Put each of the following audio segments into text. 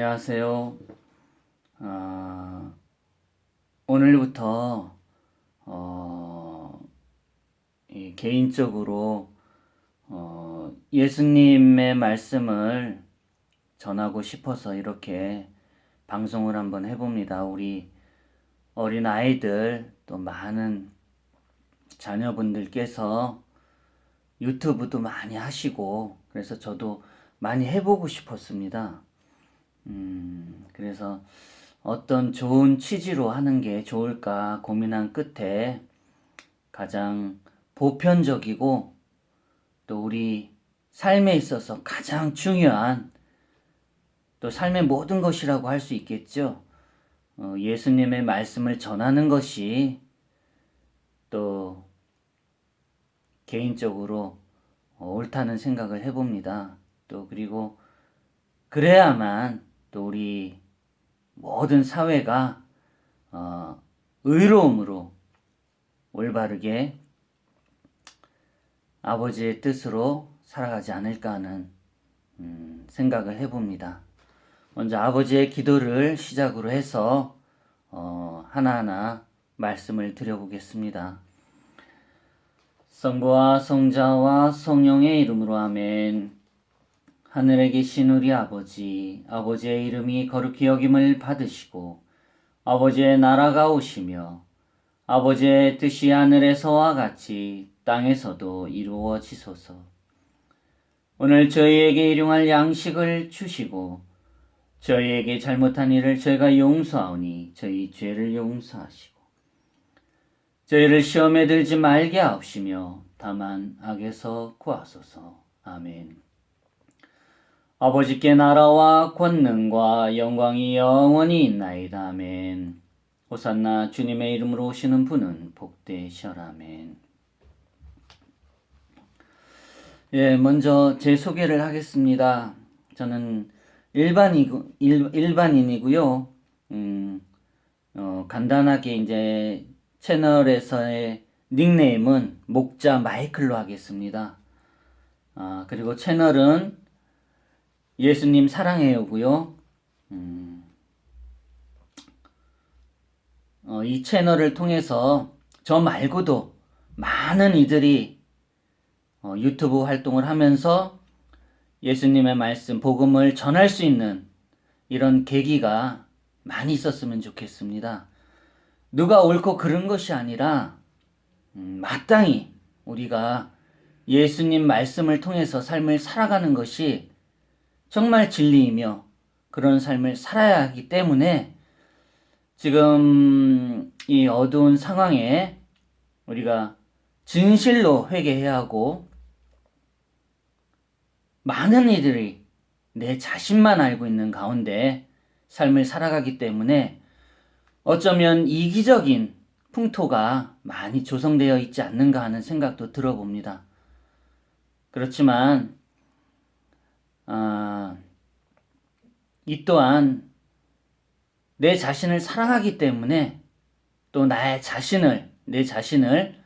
안녕하세요. 아, 오늘부터 어, 이 개인적으로 어, 예수님의 말씀을 전하고 싶어서 이렇게 방송을 한번 해봅니다. 우리 어린 아이들 또 많은 자녀분들께서 유튜브도 많이 하시고 그래서 저도 많이 해보고 싶었습니다. 음, 그래서 어떤 좋은 취지로 하는 게 좋을까 고민한 끝에 가장 보편적이고 또 우리 삶에 있어서 가장 중요한 또 삶의 모든 것이라고 할 수 있겠죠. 어, 예수님의 말씀을 전하는 것이 또 개인적으로 어, 옳다는 생각을 해봅니다. 또 그리고 그래야만 또 우리 모든 사회가 어, 의로움으로 올바르게 아버지의 뜻으로 살아가지 않을까 하는 음, 생각을 해봅니다. 먼저 아버지의 기도를 시작으로 해서 어, 하나하나 말씀을 드려보겠습니다. 성부와 성자와 성령의 이름으로 아멘. 하늘에 계신 우리 아버지, 아버지의 이름이 거룩히 여김을 받으시고, 아버지의 나라가 오시며, 아버지의 뜻이 하늘에서와 같이 땅에서도 이루어지소서. 오늘 저희에게 일용할 양식을 주시고, 저희에게 잘못한 일을 저희가 용서하오니 저희 죄를 용서하시고, 저희를 시험에 들지 말게 하옵시며, 다만 악에서 구하소서. 아멘. 아버지께 나라와 권능과 영광이 영원히 있나이다. 아멘. 호산나 주님의 이름으로 오시는 분은 복되셔라. 아멘. 예, 먼저 제 소개를 하겠습니다. 저는 일반이고, 일, 일반인이고요. 음, 어, 간단하게 이제 채널에서의 닉네임은 목자 마이클로 하겠습니다. 아, 그리고 채널은 예수님 사랑해요고요. 음, 어, 이 채널을 통해서 저 말고도 많은 이들이 어, 유튜브 활동을 하면서 예수님의 말씀, 복음을 전할 수 있는 이런 계기가 많이 있었으면 좋겠습니다. 누가 옳고 그른 것이 아니라 음, 마땅히 우리가 예수님 말씀을 통해서 삶을 살아가는 것이 정말 진리이며 그런 삶을 살아야 하기 때문에 지금 이 어두운 상황에 우리가 진실로 회개해야 하고 많은 이들이 내 자신만 알고 있는 가운데 삶을 살아가기 때문에 어쩌면 이기적인 풍토가 많이 조성되어 있지 않는가 하는 생각도 들어봅니다. 그렇지만 아, 이 또한 내 자신을 사랑하기 때문에 또 나의 자신을, 내 자신을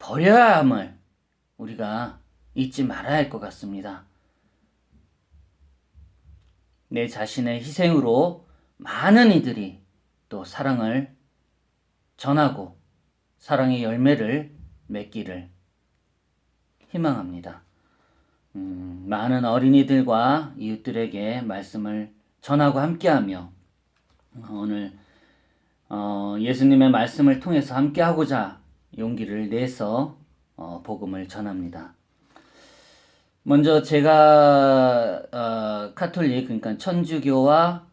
버려야 함을 우리가 잊지 말아야 할 것 같습니다. 내 자신의 희생으로 많은 이들이 또 사랑을 전하고 사랑의 열매를 맺기를 희망합니다. 음, 많은 어린이들과 이웃들에게 말씀을 전하고 함께하며 오늘 어, 예수님의 말씀을 통해서 함께하고자 용기를 내서 어, 복음을 전합니다. 먼저 제가 어, 카톨릭 그러니까 천주교와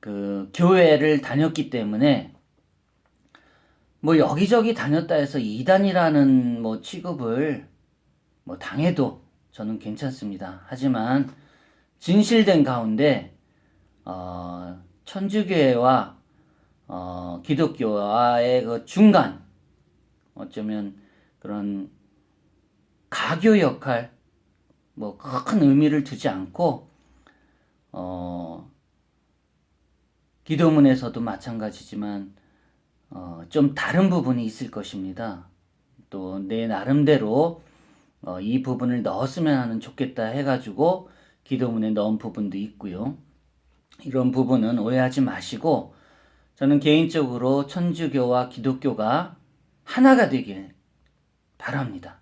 그 교회를 다녔기 때문에 뭐 여기저기 다녔다 해서 이단이라는 뭐 취급을 뭐 당해도 저는 괜찮습니다. 하지만 진실된 가운데 어, 천주교회와 어, 기독교와의 그 중간 어쩌면 그런 가교 역할 뭐 큰 의미를 두지 않고 어, 기도문에서도 마찬가지지만 어, 좀 다른 부분이 있을 것입니다. 또 내 나름대로 어, 이 부분을 넣었으면 하는 좋겠다 해가지고 기도문에 넣은 부분도 있고요. 이런 부분은 오해하지 마시고 저는 개인적으로 천주교와 기독교가 하나가 되길 바랍니다.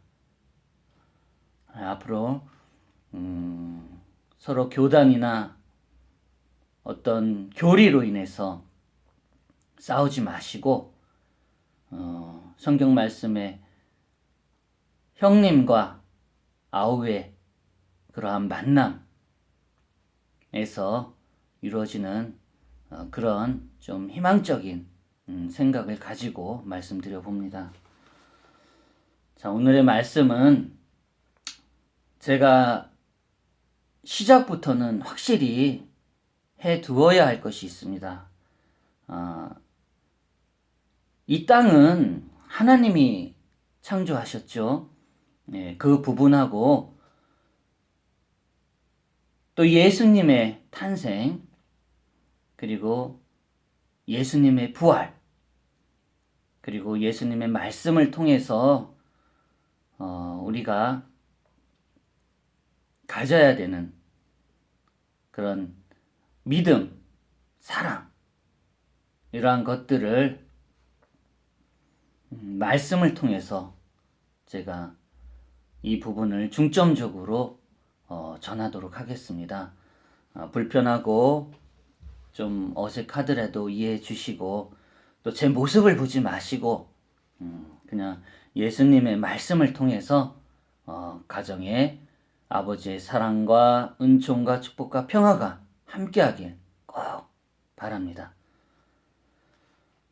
앞으로 음, 서로 교단이나 어떤 교리로 인해서 싸우지 마시고 어, 성경 말씀에 형님과 아우의 그러한 만남에서 이루어지는 어, 그런 좀 희망적인 음, 생각을 가지고 말씀드려 봅니다. 자, 오늘의 말씀은 제가 시작부터는 확실히 해 두어야 할 것이 있습니다. 아, 이 땅은 하나님이 창조하셨죠. 네, 그 부분하고 또 예수님의 탄생, 그리고 예수님의 부활, 그리고 예수님의 말씀을 통해서 어, 우리가 가져야 되는 그런 믿음, 사랑, 이러한 것들을 음, 말씀을 통해서 제가 이 부분을 중점적으로 어, 전하도록 하겠습니다. 어, 불편하고 좀 어색하더라도 이해해 주시고 또 제 모습을 보지 마시고 음, 그냥 예수님의 말씀을 통해서 어, 가정에 아버지의 사랑과 은총과 축복과 평화가 함께하길 꼭 바랍니다.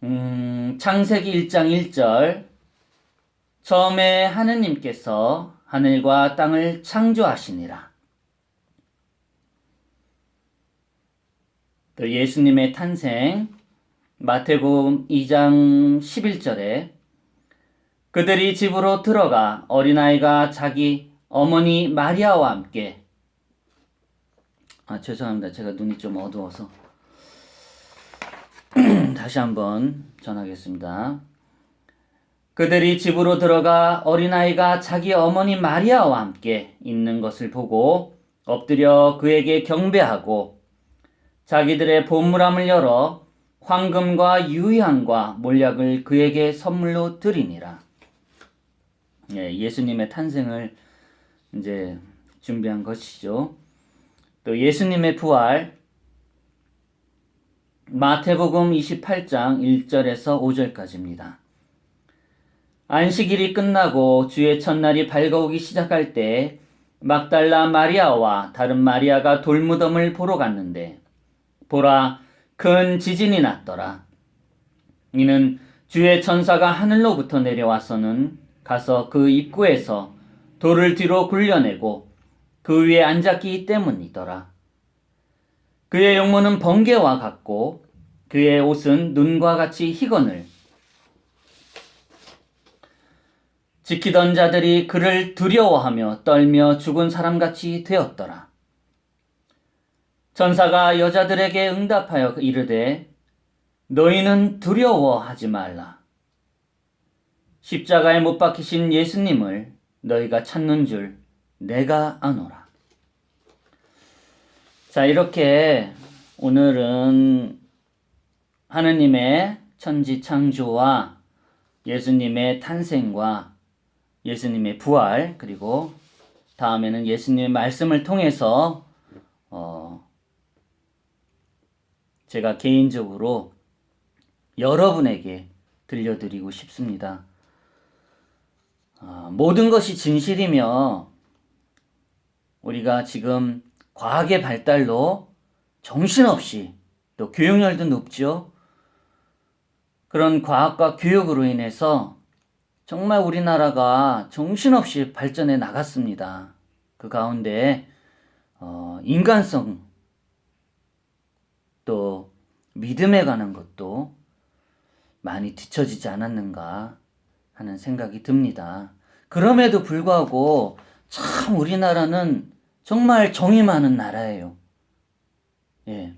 음, 창세기 1장 1절 처음에 하느님께서 하늘과 땅을 창조하시니라. 또 예수님의 탄생 마태복음 2장 11절에 그들이 집으로 들어가 어린아이가 자기 어머니 마리아와 함께 아 죄송합니다. 제가 눈이 좀 어두워서 다시 한번 전하겠습니다. 그들이 집으로 들어가 어린아이가 자기 어머니 마리아와 함께 있는 것을 보고 엎드려 그에게 경배하고 자기들의 보물함을 열어 황금과 유향과 몰약을 그에게 선물로 드리니라. 예, 예수님의 탄생을 이제 준비한 것이죠. 또 예수님의 부활 마태복음 28장 1절에서 5절까지입니다. 안식일이 끝나고 주의 첫날이 밝아오기 시작할 때 막달라 마리아와 다른 마리아가 돌무덤을 보러 갔는데 보라 큰 지진이 났더라. 이는 주의 천사가 하늘로부터 내려와서는 가서 그 입구에서 돌을 뒤로 굴려내고 그 위에 앉았기 때문이더라. 그의 용모는 번개와 같고 그의 옷은 눈과 같이 희건을 지키던 자들이 그를 두려워하며 떨며 죽은 사람같이 되었더라. 전사가 여자들에게 응답하여 이르되 너희는 두려워하지 말라. 십자가에 못 박히신 예수님을 너희가 찾는 줄 내가 아노라. 자, 이렇게 오늘은 하느님의 천지 창조와 예수님의 탄생과 예수님의 부활, 그리고 다음에는 예수님의 말씀을 통해서, 어, 제가 개인적으로 여러분에게 들려드리고 싶습니다. 어, 모든 것이 진실이며 우리가 지금 과학의 발달로 정신없이 또 교육열도 높죠. 그런 과학과 교육으로 인해서 정말 우리나라가 정신없이 발전해 나갔습니다. 그 가운데 어, 인간성 또 믿음에 관한 것도 많이 뒤처지지 않았는가 하는 생각이 듭니다. 그럼에도 불구하고 참 우리나라는 정말 정이 많은 나라예요. 예.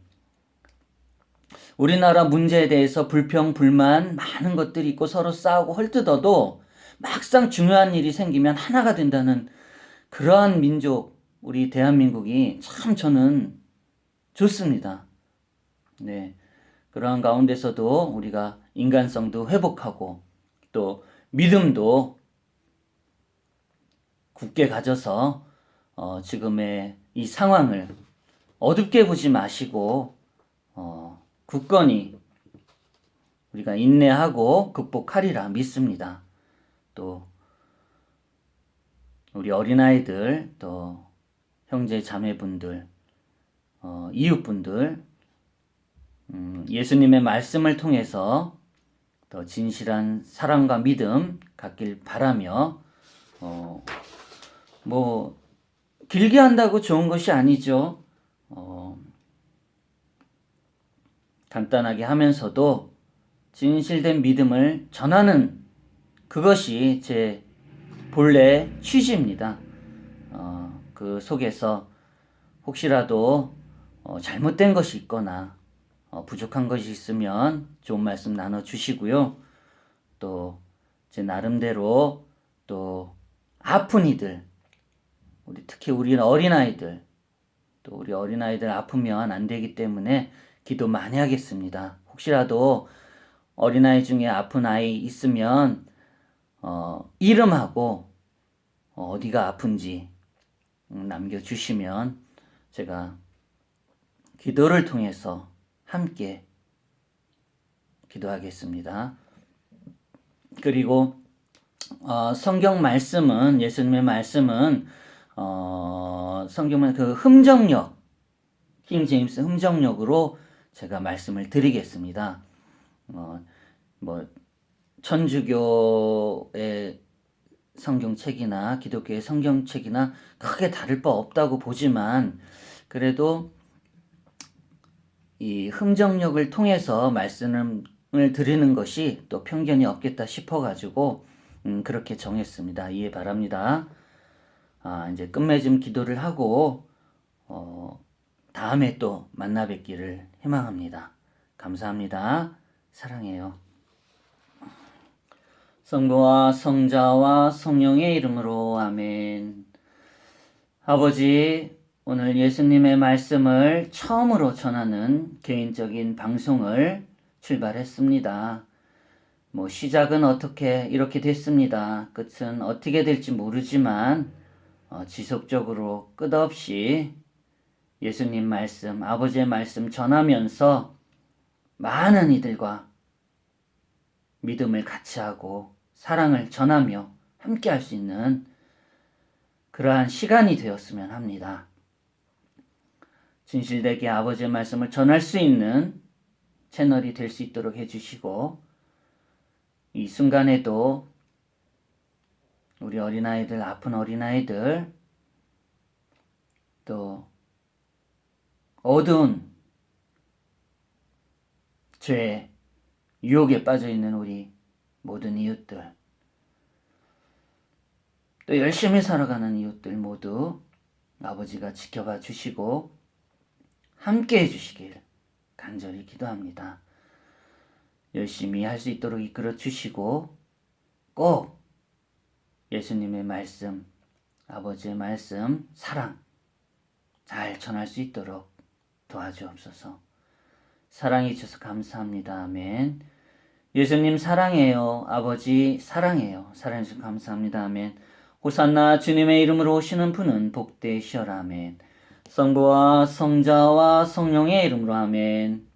우리나라 문제에 대해서 불평, 불만, 많은 것들이 있고 서로 싸우고 헐뜯어도 막상 중요한 일이 생기면 하나가 된다는 그러한 민족, 우리 대한민국이 참 저는 좋습니다. 네. 그러한 가운데서도 우리가 인간성도 회복하고 또 믿음도 굳게 가져서 어, 지금의 이 상황을 어둡게 보지 마시고 어, 굳건히 우리가 인내하고 극복하리라 믿습니다. 또 우리 어린아이들 또 형제 자매분들 어, 이웃분들 음, 예수님의 말씀을 통해서 더 진실한 사랑과 믿음 갖길 바라며 어, 뭐 길게 한다고 좋은 것이 아니죠. 어, 간단하게 하면서도 진실된 믿음을 전하는 그것이 제 본래 취지입니다. 어, 그 속에서 혹시라도 어, 잘못된 것이 있거나 어, 부족한 것이 있으면 좋은 말씀 나눠 주시고요. 또 제 나름대로 또 아픈 이들 우리 특히 우리 어린아이들 또 우리 어린아이들 아프면 안 되기 때문에 기도 많이 하겠습니다. 혹시라도 어린아이 중에 아픈 아이 있으면 어, 이름하고 어, 어디가 아픈지 음, 남겨주시면 제가 기도를 통해서 함께 기도하겠습니다. 그리고 어, 성경 말씀은 예수님의 말씀은 어, 성경은 그 흠정력 킹 제임스 흠정력으로 제가 말씀을 드리겠습니다. 어, 뭐 천주교의 성경책이나 기독교의 성경책이나 크게 다를 바 없다고 보지만 그래도 이 흠정력을 통해서 말씀을 드리는 것이 또 편견이 없겠다 싶어가지고 음, 그렇게 정했습니다. 이해 바랍니다. 아, 이제 끝맺음 기도를 하고 어, 다음에 또 만나 뵙기를 희망합니다. 감사합니다. 사랑해요. 성부와 성자와 성령의 이름으로 아멘. 아버지, 오늘 예수님의 말씀을 처음으로 전하는 개인적인 방송을 출발했습니다. 뭐 시작은 어떻게 이렇게 됐습니다. 끝은 어떻게 될지 모르지만 어, 지속적으로 끝없이 예수님 말씀, 아버지의 말씀 전하면서 많은 이들과 믿음을 같이 하고 사랑을 전하며 함께 할 수 있는 그러한 시간이 되었으면 합니다. 진실되게 아버지의 말씀을 전할 수 있는 채널이 될 수 있도록 해주시고 이 순간에도 우리 어린아이들, 아픈 어린아이들, 또 어두운 죄, 유혹에 빠져 있는 우리 모든 이웃들, 또 열심히 살아가는 이웃들 모두 아버지가 지켜봐 주시고 함께 해주시길 간절히 기도합니다. 열심히 할 수 있도록 이끌어 주시고 꼭 예수님의 말씀, 아버지의 말씀, 사랑 잘 전할 수 있도록 도와주옵소서. 사랑해 주셔서 감사합니다. 아멘. 예수님 사랑해요. 아버지 사랑해요. 사랑해 주셔서 감사합니다. 아멘. 호산나 주님의 이름으로 오시는 분은 복되시어라. 아멘. 성부와 성자와 성령의 이름으로 아멘.